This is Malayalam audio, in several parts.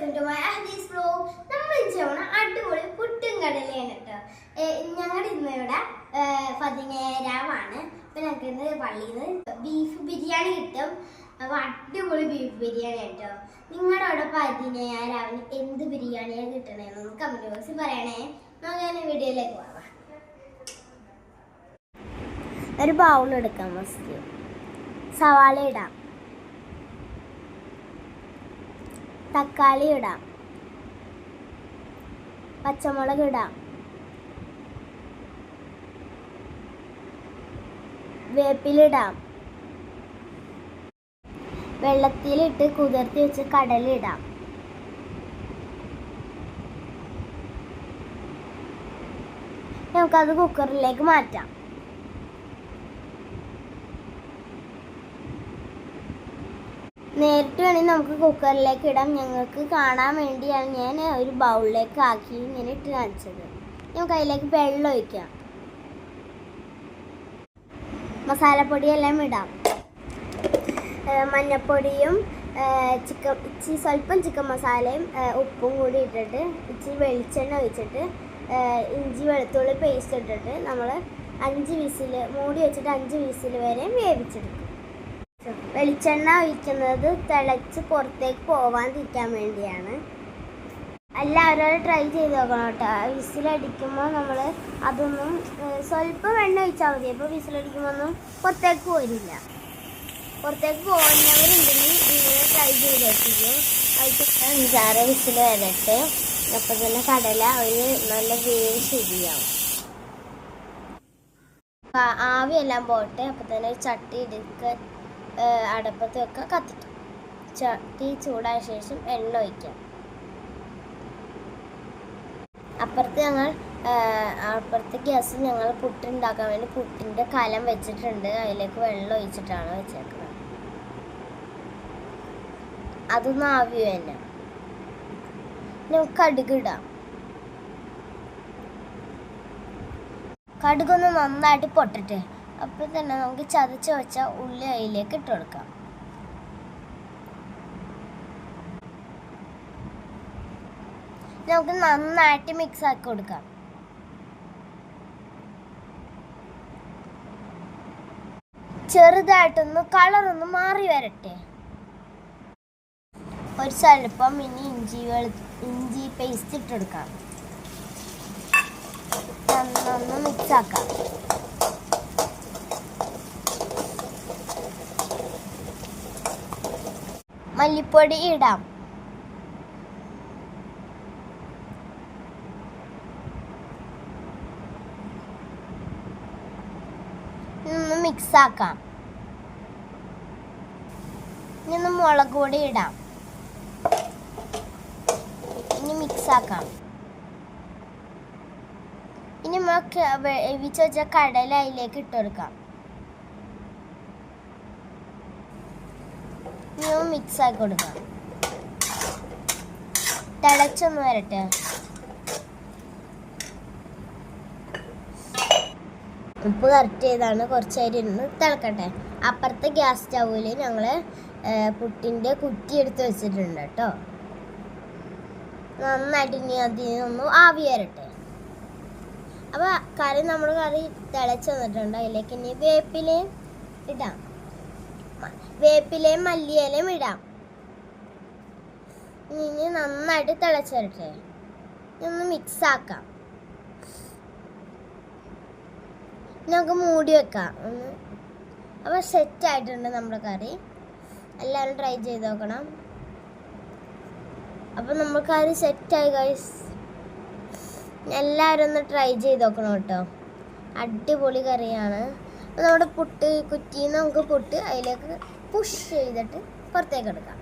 വെൽക്കം ടു മൈ ഹദീസ് വ്ലോഗ് നമ്മൾ ചെയ്യണ അടിപൊളി പുട്ടും കടലയാണ് കേട്ടോ ഞങ്ങളുടെ ഇന്ന് ഇവിടെ പതിനേഴാമാണ് അപ്പൊ ഞങ്ങൾക്ക് ഇന്ന് പള്ളിയിൽ നിന്ന് ബീഫ് ബിരിയാണി കിട്ടും. അപ്പൊ അടിപൊളി ബീഫ് ബിരിയാണി കേട്ടോ നിങ്ങളുടെ അവിടെ പതിനേഴാവിന് എന്ത് ബിരിയാണിയാണ് കിട്ടണേന്ന് കമന്റ് ബോക്സിൽ പറയണേ. നമുക്ക് വീഡിയോയിലേക്ക് പോവാം. ഒരു ബൗൾ എടുക്കാം സവാള ഇടാം. തക്കാളി ഇടാം പച്ചമുളക് ഇടാം. വേപ്പിലിടാം. വെള്ളത്തിലിട്ട് കുതിർത്തി വെച്ച് കടലിടാം. നമുക്കത് കുക്കറിലേക്ക് മാറ്റാം. നേരിട്ട് വേണമെങ്കിൽ നമുക്ക് കുക്കറിലേക്ക് ഇടാം. ഞങ്ങൾക്ക് കാണാൻ വേണ്ടിയാണ് ഞാൻ ഒരു ബൗളിലേക്ക് ആക്കി ഇങ്ങനെ ഇട്ട് കാണിച്ചത്. നമുക്ക് അതിലേക്ക് വെള്ളം ഒഴിക്കാം. മസാലപ്പൊടിയെല്ലാം ഇടാം. മഞ്ഞപ്പൊടിയും ചിക്കൻ ഇച്ചി സ്വല്പം ചിക്കൻ മസാലയും ഉപ്പും കൂടി ഇട്ടിട്ട് ഇച്ചിരി വെളിച്ചെണ്ണ ഒഴിച്ചിട്ട് ഇഞ്ചി വെളുത്തുള്ളി പേസ്റ്റ് ഇട്ടിട്ട് നമ്മൾ അഞ്ച് വിസിൽ മൂടി വെച്ചിട്ട് അഞ്ച് വിസിൽ വരെ വേവിച്ചെടുക്കും. വെളിച്ചെണ്ണ ഒഴിക്കുന്നത് തിളച്ച് പുറത്തേക്ക് പോവാതിരിക്കാൻ വേണ്ടിയാണ്. എല്ലാവരും ട്രൈ ചെയ്ത് നോക്കണം കേട്ടോ. വിസിലടിക്കുമ്പോൾ നമ്മൾ അതൊന്നും സ്വല്പം വെണ്ണ ഒഴിച്ചാൽ മതി. അപ്പോൾ വിസിലടിക്കുമ്പോൾ ഒന്നും പുറത്തേക്ക് പോരില്ല. പുറത്തേക്ക് പോകുന്നവരുണ്ടെങ്കിൽ ഇങ്ങനെ ട്രൈ ചെയ്ത് വെച്ചിരിക്കും അതിൽ അഞ്ചാറ് വിസിൽ വരട്ടെ. അപ്പോൾ തന്നെ കടല ഒരു നല്ല വേവ് ശരിയാവും. ആവിയെല്ലാം പോട്ടെ. അപ്പോൾ തന്നെ ചട്ടി എടുക്ക ഏഹ് അടപ്പത്ത് വെക്കുക കത്തിക്കും. ചട്ടി ചൂടായ ശേഷം എണ്ണ ഒഴിക്കാം. അപ്പുറത്ത് ഞങ്ങൾ അപ്പുറത്ത് ഗ്യാസ് ഞങ്ങൾ പുട്ടുണ്ടാക്കാൻ വേണ്ടി പുട്ടിന്റെ കലം വെച്ചിട്ടുണ്ട്. അതിലേക്ക് വെള്ളം ഒഴിച്ചിട്ടാണ് വെച്ചേക്കുന്നത്. അതൊന്നും ആവിയോ തന്നെ നമുക്ക് കടുക് ഇടാം. കടുകൊന്ന് നന്നായിട്ട് പൊട്ടട്ടെ. അപ്പോൾ തന്നെ നമുക്ക് ചതച്ച് വെച്ച ഉള്ളി അതിലേക്ക് ഇട്ട് കൊടുക്കാം. നമുക്ക് നന്നായിട്ട് മിക്സ് ആക്കി കൊടുക്കാം. ചെറുതായിട്ടൊന്ന് കളറൊന്ന് മാറി വരട്ടെ. ഒരു സ്വല്പം ഇനി ഇഞ്ചി വെളു ഇഞ്ചി പേസ്റ്റ് ഇട്ടെടുക്കാം നന്നൊന്ന് മിക്സ് മല്ലിപ്പൊടി ഇടാം. മിക്സ് ആക്കാം. ഇനി മുളക് പൊടി ഇടാം. ഇനി മിക്സ് ആക്കാം. ഇനി നമുക്ക് വേവിച്ച് വെച്ച കടല അതിലേക്ക് ഇട്ട് കൊടുക്കാം. ഇനി മിക്സ് ആക്കി കൊടുക്കാം. തിളച്ചൊന്ന് വരട്ടെ. ഉപ്പ് കറക്റ്റ് ചെയ്താണ്. കുറച്ച് നേരം ഇരുന്ന് തിളക്കട്ടെ. അപ്പുറത്തെ ഗ്യാസ് സ്റ്റൗവിൽ ഞങ്ങൾ പുട്ടിന്റെ കുറ്റി എടുത്ത് വെച്ചിട്ടുണ്ട് കേട്ടോ. നന്നായിട്ട് ഇനി അതിൽ നിന്നും ആവി വരട്ടെ. അപ്പോൾ കറി നമ്മൾ കറി തിളച്ച് വന്നിട്ടുണ്ട്. അതിലേക്ക് ഇനി വേപ്പിലയും ഇടാം. വേപ്പിലയും മല്ലിയിലയും ഇടാം. ഇനി നന്നായിട്ട് തിളച്ച് വരട്ടെ ഇനി ഒന്ന് മിക്സ് ആക്കാം. നമുക്ക് മൂടി വെക്കാം. ഒന്ന്. അപ്പോൾ സെറ്റ് ആയിട്ടുണ്ട് നമ്മുടെ കറി. എല്ലാവരും ട്രൈ ചെയ്ത് നോക്കണം. അപ്പോൾ നമ്മൾ കറി സെറ്റായി ഗൈസ് എല്ലാവരും ഒന്ന് ട്രൈ ചെയ്ത് നോക്കണം കേട്ടോ. അടിപൊളി കറിയാണ്. നമ്മുടെ പുട്ട് കുറ്റിയിൽ നമുക്ക് പുട്ട് അതിലേക്ക് പുഷ് ചെയ്തിട്ട് പുറത്തേക്ക് എടുക്കാം.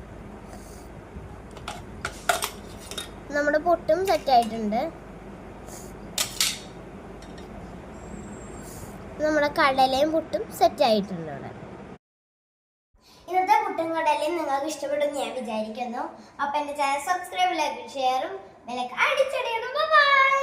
നമ്മുടെ പൊട്ടും സെറ്റ് ആയിട്ടുണ്ട്. നമ്മുടെ കടലയും പുട്ടും സെറ്റായിട്ടുണ്ട് അവിടെ ഇന്നത്തെ പുട്ടും കടലയും നിങ്ങൾക്ക് ഇഷ്ടപ്പെടും ഞാൻ വിചാരിക്കുന്നു. അപ്പൊ എന്റെ ചാനൽ സബ്സ്ക്രൈബ് ലൈക്ക് ഷെയറും വിലക്ക് അടിച്ചടിയണം. ബൈ